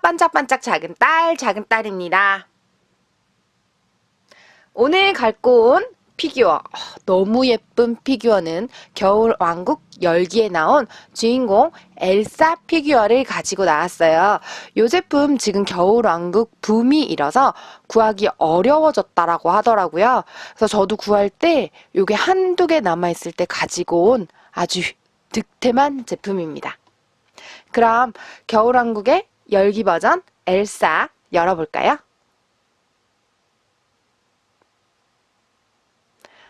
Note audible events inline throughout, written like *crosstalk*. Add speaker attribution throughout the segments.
Speaker 1: 반짝반짝 작은 딸 작은 딸입니다. 오늘 갖고 온 피규어 아, 너무 예쁜 피규어는 겨울 왕국 열기에 나온 주인공 엘사 피규어를 가지고 나왔어요. 이 제품 지금 겨울 왕국 붐이 일어서 구하기 어려워졌다라고 하더라고요. 그래서 저도 구할 때 요게 한두 개 남아있을 때 가지고 온 아주 득템한 제품입니다. 그럼 겨울왕국의 열기 버전 엘사 열어볼까요?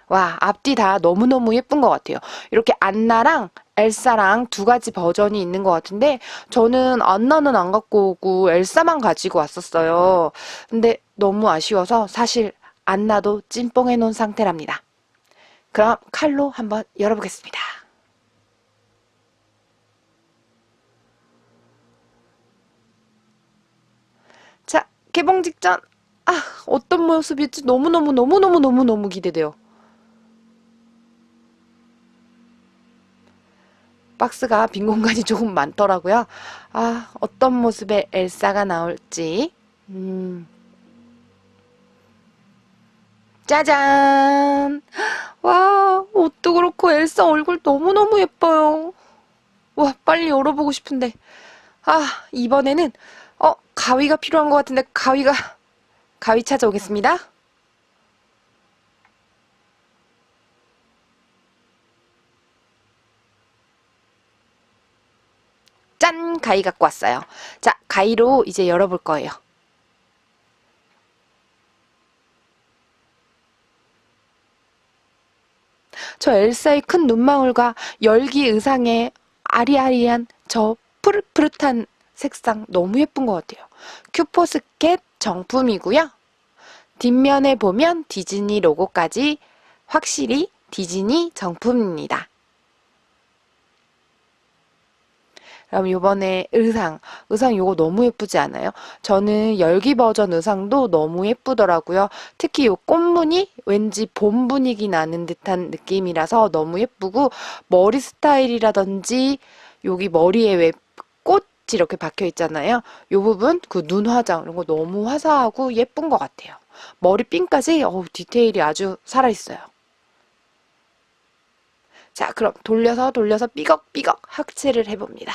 Speaker 1: 와, 앞뒤 다 너무너무 예쁜 것 같아요. 이렇게 안나랑 엘사랑 두 가지 버전이 있는 것 같은데, 저는 안나는 안 갖고 오고 엘사만 가지고 왔었어요. 근데 너무 아쉬워서 사실 안나도 찐뽕해 놓은 상태랍니다. 그럼 칼로 한번 열어보겠습니다. 자, 개봉 직전. 아, 어떤 모습일지 너무너무 너무너무 너무너무 기대돼요. 박스가 빈 공간이 조금 많더라고요. 아, 어떤 모습의 엘사가 나올지. 음. 짜잔! 와, 옷도 그렇고 엘사 얼굴 너무너무 예뻐요. 와, 빨리 열어보고 싶은데. 아, 이번에는, 어, 가위가 필요한 것 같은데, 가위가, 가위 찾아오겠습니다. 짠! 가위 갖고 왔어요. 자, 가위로 이제 열어볼 거예요. 저 엘사의 큰 눈망울과 열기 의상의 아리아리한 저 푸릇푸릇한 색상 너무 예쁜 것 같아요. 큐포 스켓 정품이고요. 뒷면에 보면 디즈니 로고까지 확실히 디즈니 정품입니다. 그럼 요번에 의상, 의상 요거 너무 예쁘지 않아요? 저는 열기 버전 의상도 너무 예쁘더라고요. 특히 요 꽃무늬 왠지 봄 분위기 나는 듯한 느낌이라서 너무 예쁘고 머리 스타일이라든지 여기 머리에 왜 꽃 이 이렇게 박혀 있잖아요. 요 부분 그 눈 화장 이런 거 너무 화사하고 예쁜 것 같아요. 머리핀까지 어우 디테일이 아주 살아있어요. 자, 그럼 돌려서 돌려서 삐걱삐걱 학체를 해봅니다.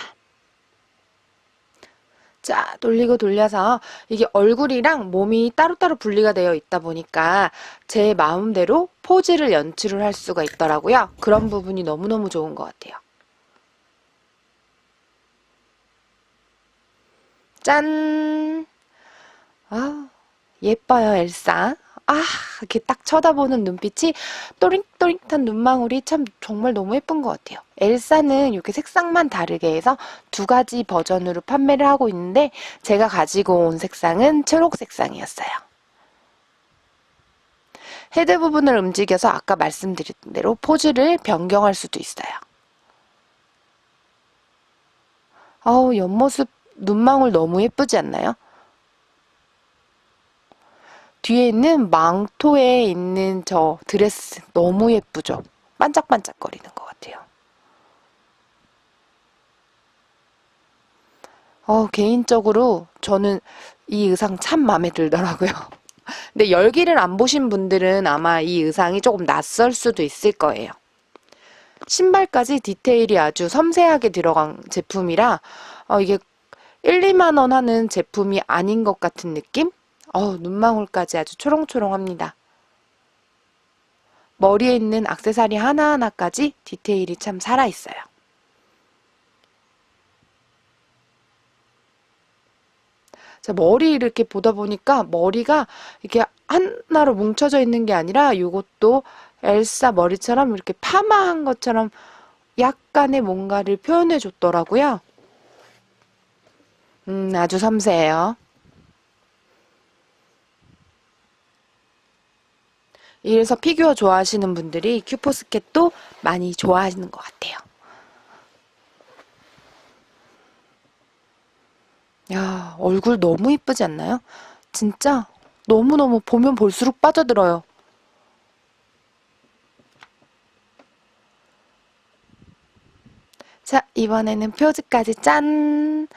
Speaker 1: 자, 돌리고 돌려서 이게 얼굴이랑 몸이 따로따로 분리가 되어 있다 보니까 제 마음대로 포즈를 연출을 할 수가 있더라고요. 그런 부분이 너무너무 좋은 것 같아요. 짠! 아, 예뻐요, 엘사. 아, 이렇게 딱 쳐다보는 눈빛이 또릿또릿한 눈망울이 참 정말 너무 예쁜 것 같아요. 엘사는 이렇게 색상만 다르게 해서 두 가지 버전으로 판매를 하고 있는데 제가 가지고 온 색상은 초록 색상이었어요. 헤드 부분을 움직여서 아까 말씀드린 대로 포즈를 변경할 수도 있어요. 어우, 옆모습 눈망울 너무 예쁘지 않나요? 뒤에 있는 망토에 있는 저 드레스 너무 예쁘죠? 반짝반짝거리는 것 같아요. 어, 개인적으로 저는 이 의상 참 마음에 들더라고요. *laughs* 근데 열기를 안 보신 분들은 아마 이 의상이 조금 낯설 수도 있을 거예요. 신발까지 디테일이 아주 섬세하게 들어간 제품이라 어, 이게 1, 2만 원 하는 제품이 아닌 것 같은 느낌? 어우, 눈망울까지 아주 초롱초롱합니다. 머리에 있는 악세사리 하나하나까지 디테일이 참 살아있어요. 자, 머리 이렇게 보다 보니까 머리가 이렇게 하나로 뭉쳐져 있는 게 아니라 이것도 엘사 머리처럼 이렇게 파마한 것처럼 약간의 뭔가를 표현해 줬더라고요. 음, 아주 섬세해요. 이래서 피규어 좋아하시는 분들이 큐포스켓도 많이 좋아하시는 것 같아요. 야, 얼굴 너무 이쁘지 않나요? 진짜 너무너무 보면 볼수록 빠져들어요. 자, 이번에는 표즈까지 짠!